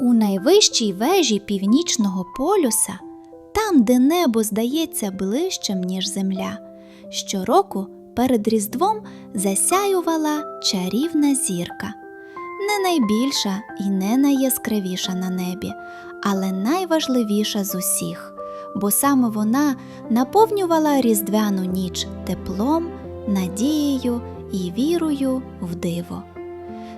У найвищій вежі північного полюса, там, де небо здається ближчим, ніж земля, щороку перед Різдвом засяювала чарівна зірка. Не найбільша і не найяскравіша на небі, але найважливіша з усіх, бо саме вона наповнювала різдвяну ніч теплом, надією і вірою в диво.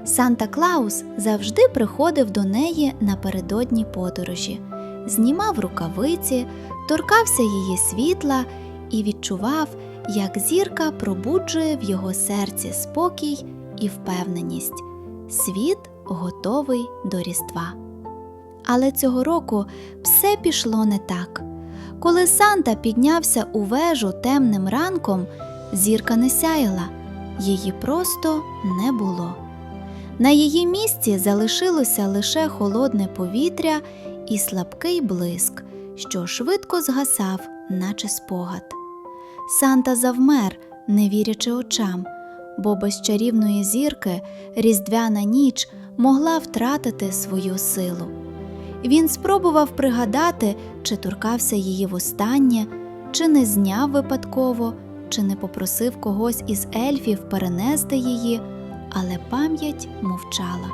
Санта Клаус завжди приходив до неї напередодні подорожі, знімав рукавиці, торкався її світла і відчував, як зірка пробуджує в його серці спокій і впевненість. Світ готовий до Різдва. Але цього року все пішло не так. Коли Санта піднявся у вежу темним ранком, зірка не сяяла, її просто не було. На її місці залишилося лише холодне повітря і слабкий блиск, що швидко згасав, наче спогад. Санта завмер, не вірячи очам, бо без чарівної зірки різдвяна ніч могла втратити свою силу. Він спробував пригадати, чи торкався її востаннє, чи не зняв випадково, чи не попросив когось із ельфів перенести її, але пам'ять мовчала.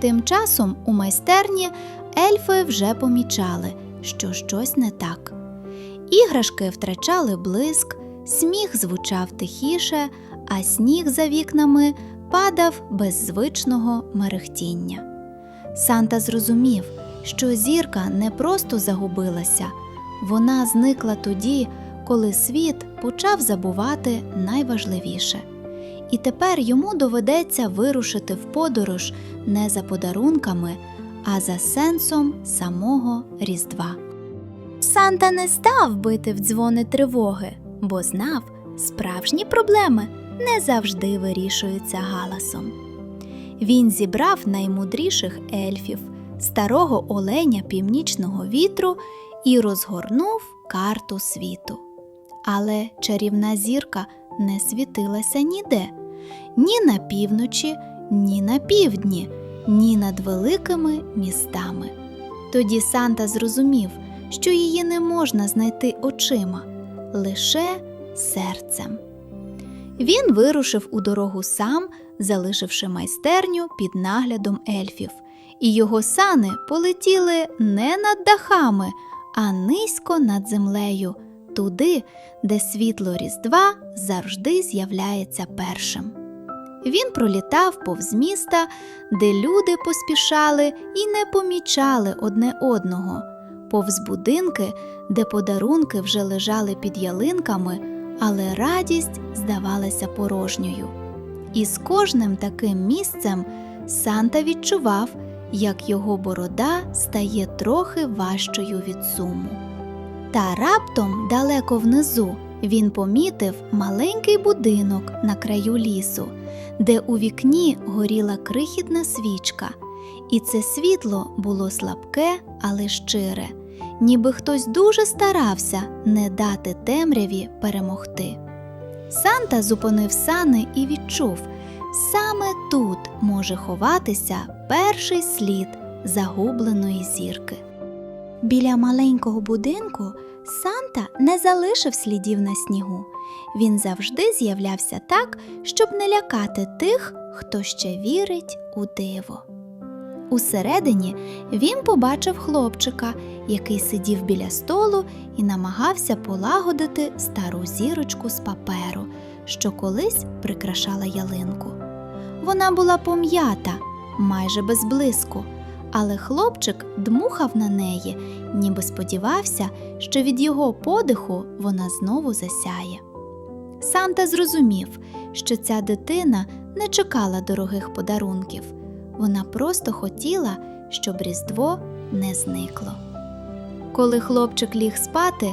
Тим часом у майстерні ельфи вже помічали, що щось не так. Іграшки втрачали блиск, сміх звучав тихіше, а сніг за вікнами падав без звичного мерехтіння. Санта зрозумів, що зірка не просто загубилася, вона зникла тоді, коли світ почав забувати найважливіше. І тепер йому доведеться вирушити в подорож не за подарунками, а за сенсом самого Різдва. Санта не став бити в дзвони тривоги, бо знав, справжні проблеми не завжди вирішуються галасом. Він зібрав наймудріших ельфів, старого оленя північного вітру і розгорнув карту світу. Але чарівна зірка не світилася ніде ні на півночі, ні на півдні, ні над великими містами. Тоді Санта зрозумів, що її не можна знайти очима, лише серцем. Він вирушив у дорогу сам, залишивши майстерню під наглядом ельфів, і його сани полетіли не над дахами, а низько над землею, туди, де світло Різдва завжди з'являється першим. Він пролітав повз міста, де люди поспішали і не помічали одне одного, повз будинки, де подарунки вже лежали під ялинками, але радість здавалася порожньою. І з кожним таким місцем Санта відчував, як його борода стає трохи важчою від суму. Та раптом, далеко внизу, він помітив маленький будинок на краю лісу, де у вікні горіла крихітна свічка, і це світло було слабке, але щире, ніби хтось дуже старався не дати темряві перемогти. Санта зупинив сани і відчув, саме тут може ховатися перший слід загубленої зірки. Біля маленького будинку Санта не залишив слідів на снігу. Він завжди з'являвся так, щоб не лякати тих, хто ще вірить у диво. Усередині він побачив хлопчика, який сидів біля столу і намагався полагодити стару зірочку з паперу, що колись прикрашала ялинку. Вона була пом'ята, майже без блиску, але хлопчик дмухав на неї, ніби сподівався, що від його подиху вона знову засяє. Санта зрозумів, що ця дитина не чекала дорогих подарунків. Вона просто хотіла, щоб Різдво не зникло. Коли хлопчик ліг спати,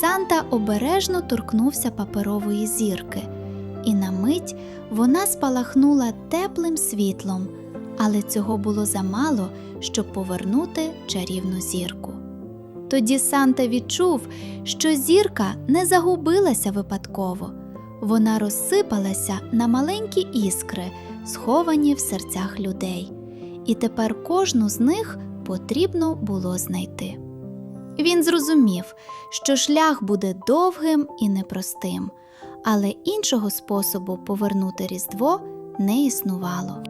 Санта обережно торкнувся паперової зірки, і на мить вона спалахнула теплим світлом, але цього було замало, щоб повернути чарівну зірку. Тоді Санта відчув, що зірка не загубилася випадково, вона розсипалася на маленькі іскри, сховані в серцях людей, і тепер кожну з них потрібно було знайти. Він зрозумів, що шлях буде довгим і непростим, але іншого способу повернути Різдво не існувало.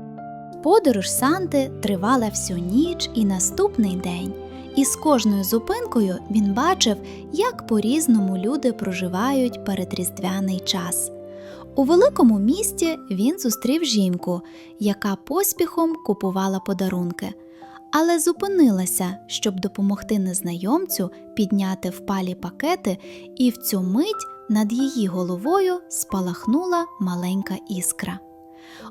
Подорож Санти тривала всю ніч і наступний день, і з кожною зупинкою він бачив, як по-різному люди проживають передріздвяний час. У великому місті він зустрів жінку, яка поспіхом купувала подарунки, але зупинилася, щоб допомогти незнайомцю підняти впалі пакети, і в цю мить над її головою спалахнула маленька іскра.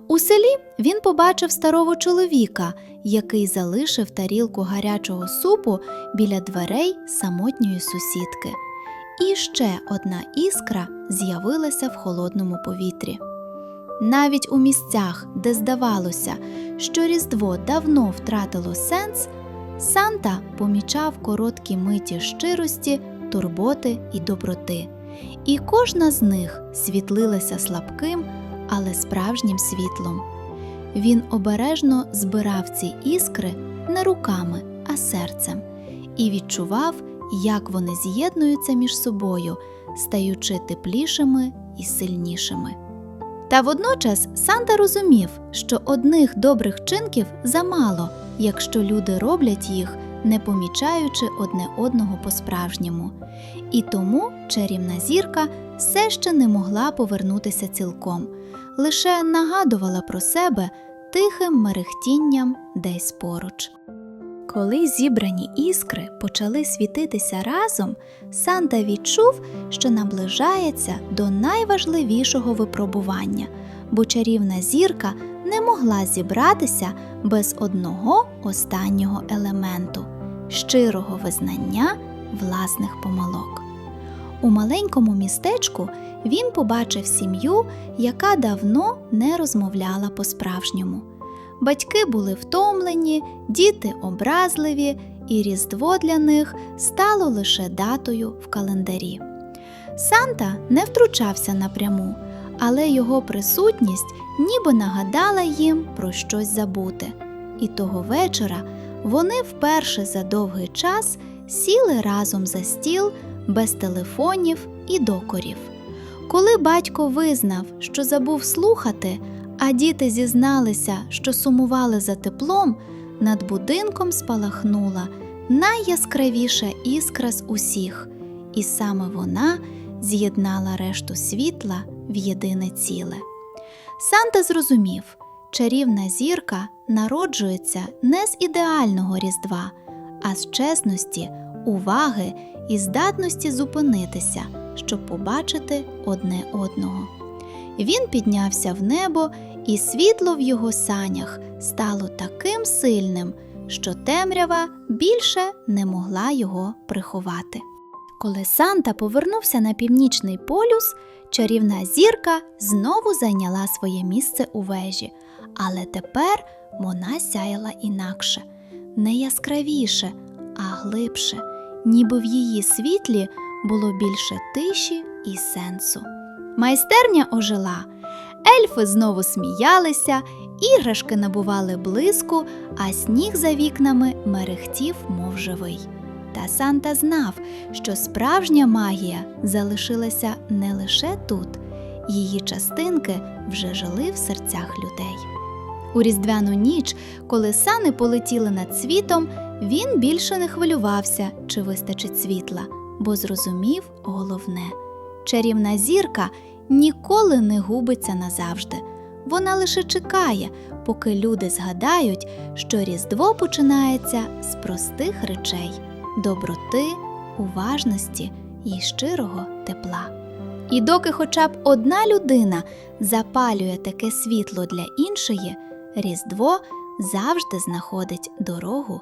У селі він побачив старого чоловіка, який залишив тарілку гарячого супу біля дверей самотньої сусідки. І ще одна іскра з'явилася в холодному повітрі. Навіть у місцях, де здавалося, що Різдво давно втратило сенс, Санта помічав короткі миті щирості, турботи і доброти, і кожна з них світлилася слабким, але справжнім світлом. Він обережно збирав ці іскри не руками, а серцем, і відчував, як вони з'єднуються між собою, стаючи теплішими і сильнішими. Та водночас Санта розумів, що одних добрих вчинків замало, якщо люди роблять їх, не помічаючи одне одного по-справжньому. І тому чарівна зірка все ще не могла повернутися цілком, лише нагадувала про себе тихим мерехтінням десь поруч. Коли зібрані іскри почали світитися разом, Санта відчув, що наближається до найважливішого випробування, бо чарівна зірка не могла зібратися без одного останнього елементу щирого визнання власних помилок. У маленькому містечку він побачив сім'ю, яка давно не розмовляла по-справжньому. Батьки були втомлені, діти образливі, і Різдво для них стало лише датою в календарі. Санта не втручався напряму, але його присутність ніби нагадала їм про щось забути. І того вечора вони вперше за довгий час сіли разом за стіл без телефонів і докорів. Коли батько визнав, що забув слухати, а діти зізналися, що сумували за теплом, над будинком спалахнула найяскравіша іскра з усіх, і саме вона з'єднала решту світла в єдине ціле. Санта зрозумів, чарівна зірка народжується не з ідеального різдва, а з чесності, уваги і здатності зупинитися, щоб побачити одне одного. Він піднявся в небо, і світло в його санях стало таким сильним, що темрява більше не могла його приховати. Коли Санта повернувся на північний полюс, чарівна зірка знову зайняла своє місце у вежі, але тепер вона сяяла інакше, не яскравіше, а глибше, ніби в її світлі було більше тиші і сенсу. Майстерня ожила, ельфи знову сміялися, іграшки набували блиску, а сніг за вікнами мерехтів, мов живий. Та Санта знав, що справжня магія залишилася не лише тут, її частинки вже жили в серцях людей. У різдвяну ніч, коли сани полетіли над світом, він більше не хвилювався, чи вистачить світла, бо зрозумів головне чарівна зірка ніколи не губиться назавжди. Вона лише чекає, поки люди згадають, що Різдво починається з простих речей доброти, уважності і щирого тепла. І доки хоча б одна людина запалює таке світло для іншої, Різдво завжди знаходить дорогу